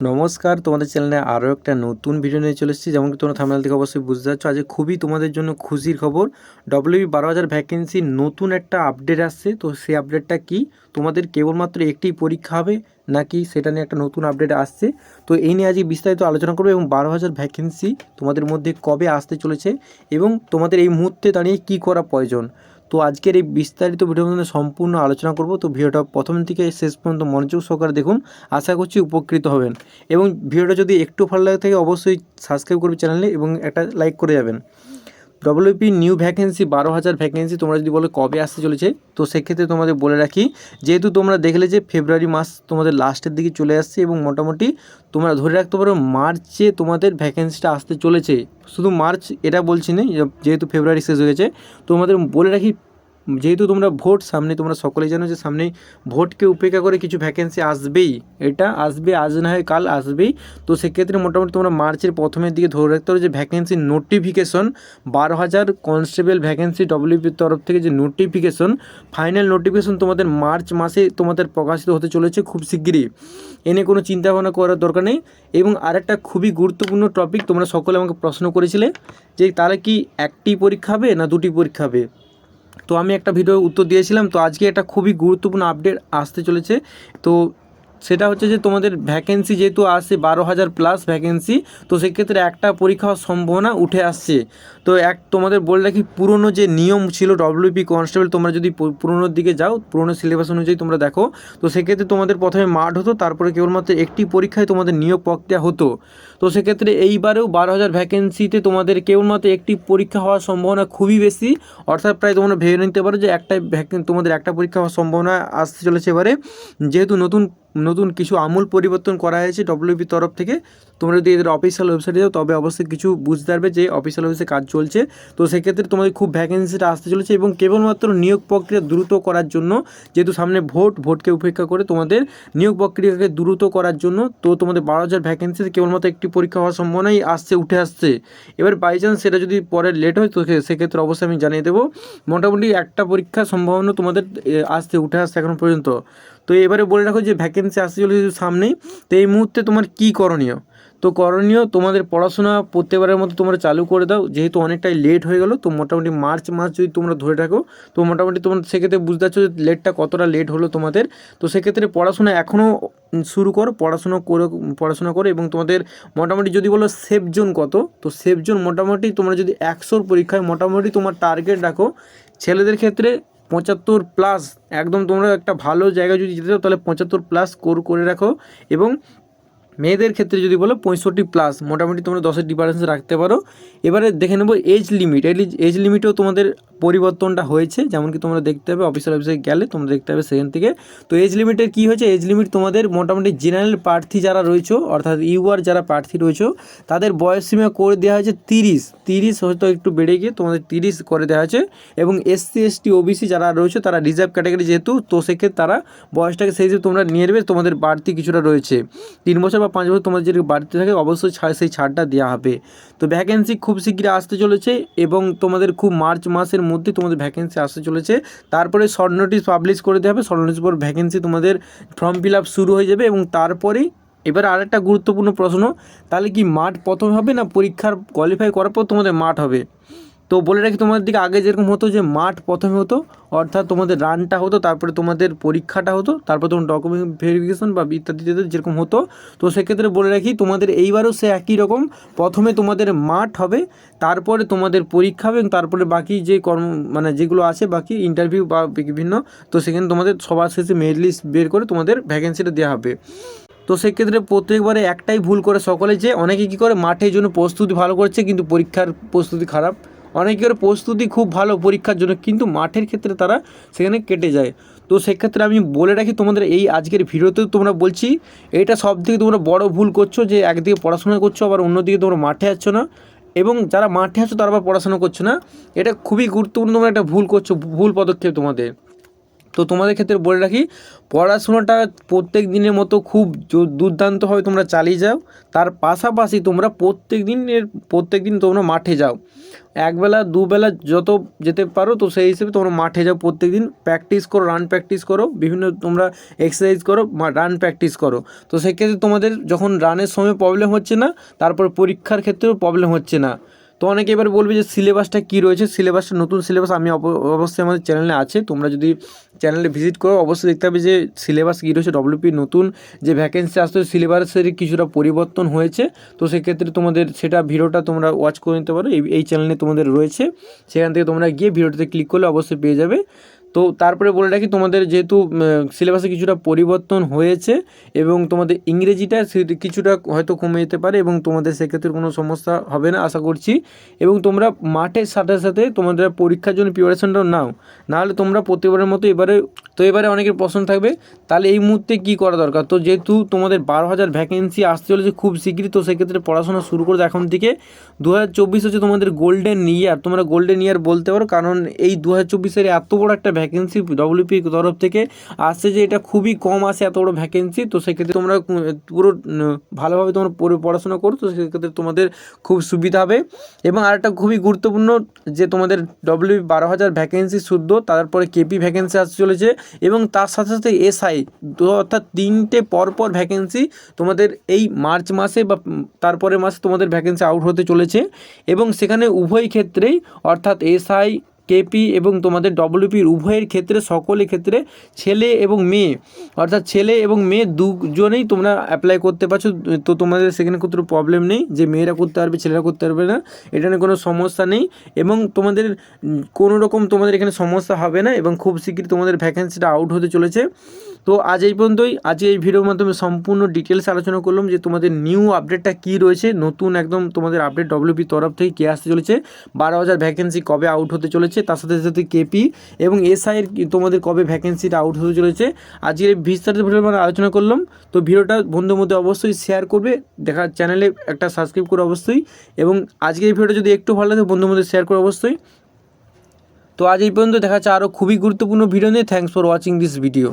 নমস্কার, তোমাদের চ্যানেলে আরও একটা নতুন ভিডিও নিয়ে চলে এসেছি। যেমন তোমরা থামনাল থেকে অবশ্যই বুঝতে পারছ আজ খুবই তোমাদের জন্য খুশির খবর। ডব্লিউবি বারো হাজার ভ্যাকেন্সি নতুন একটা আপডেট আসছে। তো সেই আপডেটটা কি? তোমাদের কেবলমাত্র একটি পরীক্ষা হবে, নাকি সেটা নিয়ে একটা নতুন আপডেট আসছে? তো এই নিয়ে আজকে বিস্তারিত আলোচনা করব এবং বারো হাজার ভ্যাকেন্সি তোমাদের মধ্যে কবে আসতে চলেছে এবং তোমাদের এই মুহূর্তে দাঁড়িয়ে কী করা প্রয়োজন। তো আজকের এই বিস্তারিত ভিডিওর মধ্যে সম্পূর্ণ আলোচনা করব। তো ভিডিওটা প্রথম থেকে শেষ পর্যন্ত মনোযোগ সহকারে দেখুন। আশা করছি উপকৃত হবেন। এবং ভিডিওটা যদি একটু ভালো লাগে থাকে, অবশ্যই সাবস্ক্রাইব করবে চ্যানেলে এবং একটা লাইক করে যাবেন। ডব্লিউপি নিউ ভ্যাকেন্সি বারো হাজার ভ্যাকেন্সি তোমরা যদি বলো কবে আসতে চলেছে, তো সেক্ষেত্রে তোমাদের বলে রাখি, যেহেতু তোমরা দেখলে যে ফেব্রুয়ারি মাস তোমাদের লাস্টের দিকে চলে আসছে এবং মোটামুটি তোমরা ধরে রাখতে পারো মার্চে তোমাদের ভ্যাকেন্সিটা আসতে চলেছে। শুধু মার্চ এটা বলছি না, যেহেতু ফেব্রুয়ারি শেষ হয়ে গেছে, তোমাদের বলে রাখি যেহেতু তোমরা ভোট, সামনে তোমরা সকলেই জানো যে সামনে ভোটকে উপেক্ষা করে কিছু ভ্যাকেন্সি আসবেই। এটা আসবে, আজ না হয় কাল আসবেই। তো সেক্ষেত্রে মোটামুটি তোমরা মার্চের প্রথমের দিকে ধরে রাখতে পারো যে ভ্যাকেন্সি নোটিফিকেশন বারো হাজার কনস্টেবল ভ্যাকেন্সি ডব্লিউপির তরফ থেকে যে নোটিফিকেশন ফাইনাল নোটিফিকেশন তোমাদের মার্চ মাসে তোমাদের প্রকাশিত হতে চলেছে খুব শিগগিরই। এনে কোনো চিন্তা ভাবনা করার দরকার নেই। এবং আরেকটা খুবই গুরুত্বপূর্ণ টপিক তোমরা সকলে আমাকে প্রশ্ন করেছিলে যে তাহলে কি একটি পরীক্ষা হবে না দুটি পরীক্ষা হবে? তো আমি একটা ভিডিও উত্তর দিয়েছিলাম। তো আজকে একটা খুবই গুরুত্বপূর্ণ আপডেট আসতে চলেছে। তো সেটা হচ্ছে যে তোমাদের ভ্যাকেন্সি যেহেতু আসছে বারো হাজার প্লাস ভ্যাকেন্সি তো সেক্ষেত্রে একটা পরীক্ষা হওয়ার সম্ভাবনা উঠে আসছে। তো এক, তোমাদের বলে রাখি, পুরনো যে নিয়ম ছিল ডব্লিউপি কনস্টেবল তোমরা যদি পুরনোর দিকে যাও, পুরনো সিলেবাস অনুযায়ী তোমরা দেখো, তো সেক্ষেত্রে তোমাদের প্রথমে মাঠ হতো, তারপরে কেবলমাত্র একটি পরীক্ষায় তোমাদের নিয়োগ প্রক্রিয়া হতো। তো সেক্ষেত্রে এইবারেও বারো হাজার ভ্যাকেন্সিতে তোমাদের কেবলমাত্র একটি পরীক্ষা হওয়ার সম্ভাবনা খুবই বেশি, অর্থাৎ প্রায় তোমরা ভেবে নিতে পারো যে একটা ভ্যাকেন তোমাদের একটা পরীক্ষা হওয়ার সম্ভাবনা আসতে চলেছে এবারে। যেহেতু নতুন নতুন কিছু আমূল পরিবর্তন করা হয়েছে ডব্লিউপি তরফ থেকে। তোমরা যদি এদের অফিসিয়াল ওয়েবসাইটে যাও, তবে অবশ্যই কিছু বুঝতে পারবে যে অফিসিয়াল অফিসে কাজ চলছে। তো সেক্ষেত্রে তোমাদের খুব ভ্যাকেন্সিটা আসতে চলেছে এবং কেবলমাত্র নিয়োগ প্রক্রিয়া দ্রুত করার জন্য, যেহেতু সামনে ভোট, ভোটকে উপেক্ষা করে তোমাদের নিয়োগ প্রক্রিয়াকে দ্রুত করার জন্য, তো তোমাদের বারো হাজার ভ্যাকেন্সিতে কেবলমাত্র একটি পরীক্ষা হওয়ার সম্ভাবনাই আসছে, উঠে আসছে। এবার বাই চান্স সেটা যদি পরে লেট হয়, তো সেক্ষেত্রে অবশ্যই আমি জানিয়ে দেবো। মোটামুটি একটা পরীক্ষার সম্ভাবনা তোমাদের আসতে উঠে আসছে এখন পর্যন্ত। তো এবারে বলে রাখো যে ভ্যাকেন্সি আসতে চলেছে সামনেই তো এই মুহূর্তে তোমার কী করণীয়? তো করণীয় তোমাদের পড়াশোনা প্রত্যেকবারের মতো তোমরা চালু করে দাও, যেহেতু অনেকটাই লেট হয়ে গেলো, তো মোটামুটি মার্চ মাস যদি তোমরা ধরে থাকো তো মোটামুটি তোমরা সেক্ষেত্রে বুঝতে পারছ যে লেটটা কতটা লেট হলো তোমাদের। তো সেক্ষেত্রে পড়াশোনা এখনও শুরু করো, পড়াশোনা করে, পড়াশোনা করো এবং তোমাদের মোটামুটি যদি বলো সেফ জোন কত, তো সেফ জোন মোটামুটি তোমরা যদি একশোর পরীক্ষায় মোটামুটি তোমার টার্গেট রাখো, ছেলেদের ক্ষেত্রে পঁচাত্তর প্লাস একদম তোমরা একটা ভালো জায়গায় যদি যেতে চাও, তাহলে পঁচাত্তর প্লাস স্কোর করে রাখো এবং মেয়েদের ক্ষেত্রে যদি বলো পঁয়ষট্টি প্লাস মোটামুটি তোমরা দশের ডিফারেন্স রাখতে পারো। এবারে দেখে নেব এজ লিমিট এজ লিমিটেও তোমাদের পরিবর্তনটা হয়েছে যেমন কি তোমরা দেখতে হবে অফিসার অফিসে গেলে, তোমরা দেখতে হবে সেখান থেকে। তো এজ লিমিটের কী হয়েছে? এজ লিমিট তোমাদের মোটামুটি জেনারেল প্রার্থী যারা রয়েছে, অর্থাৎ ইউআর যারা প্রার্থী রয়েছে, তাদের বয়স সীমা করে দেওয়া হয়েছে তিরিশ। তিরিশ হয়তো একটু বেড়ে গিয়ে তোমাদের তিরিশ করে দেওয়া হয়েছে। এবং এসসি, এসটি, ওবিসি যারা রয়েছে, তারা রিজার্ভ ক্যাটাগরি যেহেতু, তো সেক্ষেত্রে তারা বয়সটাকে সেই হিসেবে তোমরা নিয়ে নেবে, তোমাদের বাড়তি কিছুটা রয়েছে। তিন বছর বা পাঁচ বছর তোমাদের যদি বাড়তে থাকে, অবশ্যই ছাড়, সেই ছাড়টা দেওয়া হবে। তো ভ্যাকেন্সি খুব শীঘ্রই আসতে চলেছে এবং তোমাদের খুব মার্চ মাসের মধ্যে তোমাদের ভ্যাকেন্সি আসতে চলেছে। তারপরে শর্ট নোটিস পাবলিশ করে দেওয়া হবে। শর্ট নোটিস পর ভ্যাকেন্সি তোমাদের ফর্ম ফিল আপ শুরু হয়ে যাবে এবং তারপরেই এবার আরেকটা গুরুত্বপূর্ণ প্রশ্ন, তাহলে কি মাঠ প্রথম হবে না পরীক্ষার কোয়ালিফাই করার পর তোমাদের মাঠ হবে? তো বলে রাখি, তোমাদের দিকে আগে যেরকম হতো যে মাঠ প্রথমে হতো, অর্থাৎ তোমাদের রানটা হতো, তারপরে তোমাদের পরীক্ষাটা হতো, তারপর তোমার ডকুমেন্ট ভেরিফিকেশন বা ইত্যাদি যেরকম হতো, তো সেক্ষেত্রে বলে রাখি, তোমাদের এইবারও সে একই রকম, প্রথমে তোমাদের মাঠ হবে, তারপরে তোমাদের পরীক্ষা হবে তারপরে বাকি যে কর্ম মানে যেগুলো আছে, বাকি ইন্টারভিউ বা বিভিন্ন, তো সেখানে তোমাদের সবার শেষে মেরিট লিস্ট বের করে তোমাদের ভ্যাকেন্সিটা দেওয়া হবে। তো সেক্ষেত্রে প্রত্যেকবারে একটাই ভুল করে সকলে যে, অনেকে কী করে মাঠের জন্য প্রস্তুতি ভালো করছে, কিন্তু পরীক্ষার প্রস্তুতি খারাপ। অনেকের প্রস্তুতি খুব ভালো পরীক্ষার জন্য, কিন্তু মাঠের ক্ষেত্রে তারা সেখানে কেটে যায়। তো সেক্ষেত্রে আমি বলে রাখি তোমাদের এই আজকের ভিডিওতেও তোমরা বলছি, এটা সব থেকে তোমরা বড় ভুল করছ যে একদিকে পড়াশোনা করছ, আবার অন্যদিকে তোমরা মাঠে যাচ্ছ না। এবং যারা মাঠে আছো তারা আবার পড়াশোনা করছ না। এটা খুবই গুরুত্বপূর্ণ তোমরা একটা ভুল করছ, ভুল পদক্ষেপ তোমাদের। তো তোমাদের ক্ষেত্রে বলে রাখি, পড়াশোনাটা প্রত্যেক দিনের মতো খুব দুর্দান্তভাবে তোমরা চালিয়ে যাও। তার পাশাপাশি তোমরা প্রত্যেক দিনের, প্রত্যেক দিন তোমরা মাঠে যাও। একবেলা, দুবেলা যত যেতে পারো তো সেই হিসেবে তোমরা মাঠে যাও প্রত্যেক দিন। প্র্যাকটিস করো রান প্র্যাকটিস করো, বিভিন্ন তোমরা এক্সারসাইজ করো রান প্র্যাকটিস করো। তো সেক্ষেত্রে তোমাদের যখন রানের সময় প্রবলেম হচ্ছে না, তারপর পরীক্ষার ক্ষেত্রেও প্রবলেম হচ্ছে না। তো অনেকে এবার বলবে যে সিলেবাসটা কী রয়েছে? সিলেবাসটা নতুন সিলেবাস আমি অব- অবশ্যই আমাদের চ্যানেলে আছে। তোমরা যদি চ্যানেলে ভিজিট করো, অবশ্যই দেখতে পাবে যে সিলেবাস কী রয়েছে। ডব্লিউপি নতুন, যে ভ্যাকেন্সি আসছে, সিলেবাসের কিছুটা পরিবর্তন হয়েছে। তো সেক্ষেত্রে তোমাদের সেটা ভিডিওটা তোমরা ওয়াচ করে নিতে পারো। এই চ্যানেলে তোমাদের রয়েছে। সেখান থেকে তোমরা গিয়ে ভিডিওটাতে ক্লিক করলে অবশ্যই পেয়ে যাবে। তো তারপরে বলে রাখি, তোমাদের যেহেতু সিলেবাসে কিছুটা পরিবর্তন হয়েছে এবং তোমাদের ইংরেজিটা কিছুটা হয়তো কমে যেতে পারে এবং তোমাদের সেক্ষেত্রে কোনো সমস্যা হবে না, আশা করছি। এবং তোমরা মাঠের সাথে সাথে তোমাদের পরীক্ষার জন্য প্রিপারেশনটাও নাও। নাহলে তোমরা প্রতিবারের মতো এবারে, তো এবারে অনেকের পছন্দ থাকবে, তাহলে এই মুহূর্তে কী করা দরকার? তো যেহেতু তোমাদের বারো হাজার ভ্যাকেন্সি আসতে চলেছে খুব শীঘ্রই তো সেক্ষেত্রে পড়াশোনা শুরু করে এখন থেকে। দু হাজার চব্বিশ হচ্ছে তোমাদের গোল্ডেন ইয়ার তোমরা গোল্ডেন ইয়ার বলতে পারো, কারণ এই দু হাজার চব্বিশের এত বড় একটা ভ্যাকেন্সি ডব্লিউপি তরফ থেকে আসছে যে এটা খুবই কম আসে এত বড় ভ্যাকেন্সি তো সেক্ষেত্রে তোমরা পুরো ভালোভাবে তোমরা পড়ে পড়াশোনা করো তো সেক্ষেত্রে তোমাদের খুব সুবিধা হবে। এবং আরেকটা খুবই গুরুত্বপূর্ণ যে তোমাদের ডব্লিউ বারো হাজার ভ্যাকেন্সি শুদ্ধ তারপরে কেপি ভ্যাকেন্সি আসতে চলেছে এবং তার সাথে সাথে এসআই অর্থাৎ তিনটে পরপর ভ্যাকেন্সি তোমাদের এই মার্চ মাসে বা উম, তারপরের মাসে তোমাদের ভ্যাকেন্সি আউট হতে চলেছে। এবং সেখানে উভয় ক্ষেত্রেই অর্থাৎ এসআই কেপি এবং তোমাদের ডব্লিউপির উভয়ের ক্ষেত্রে, সকলের ক্ষেত্রে ছেলে এবং মেয়ে। অর্থাৎ ছেলে এবং মেয়ে দুজনেই তোমরা অ্যাপ্লাই করতে পারছ। তো তোমাদের সেখানে কোনো প্রবলেম নেই যে মেয়েরা করতে পারবে, ছেলেরা করতে পারবে না। এটা নিয়ে কোনো সমস্যা নেই এবং তোমাদের কোনো রকম তোমাদের এখানে সমস্যা হবে না এবং খুব শীঘ্রই তোমাদের ভ্যাকেন্সিটা আউট হতে চলেছে। তো আজ এই পর্যন্তই। আজ এই ভিডিওর মাধ্যমে সম্পূর্ণ ডিটেলস আলোচনা করলাম যে তোমাদের নিউ আপডেটটা কী রয়েছে। নতুন একদম তোমাদের আপডেট ডব্লিউপি তরফ থেকে কে আসতে চলেছে। বারো হাজার ভ্যাকেন্সি কবে আউট হতে চলেছে? তার সাথে সাথে কেপি এবং এসআইয়ের তোমাদের কবে ভ্যাকেন্সিটা আউট হতে চলেছে। আজকের বিস্তারিত ভিডিও আমরা আলোচনা করলাম। তো ভিডিওটা বন্ধুর মধ্যে অবশ্যই শেয়ার করবে। দেখা চ্যানেলে একটা সাবস্ক্রাইব করে অবশ্যই। এবং আজকের এই ভিডিওটা যদি একটু ভালো লাগে বন্ধুর মধ্যে শেয়ার করে অবশ্যই। তো আজ এই পর্যন্ত দেখা যাচ্ছে আরও খুবই গুরুত্বপূর্ণ ভিডিও নিয়ে। Thanks for watching this video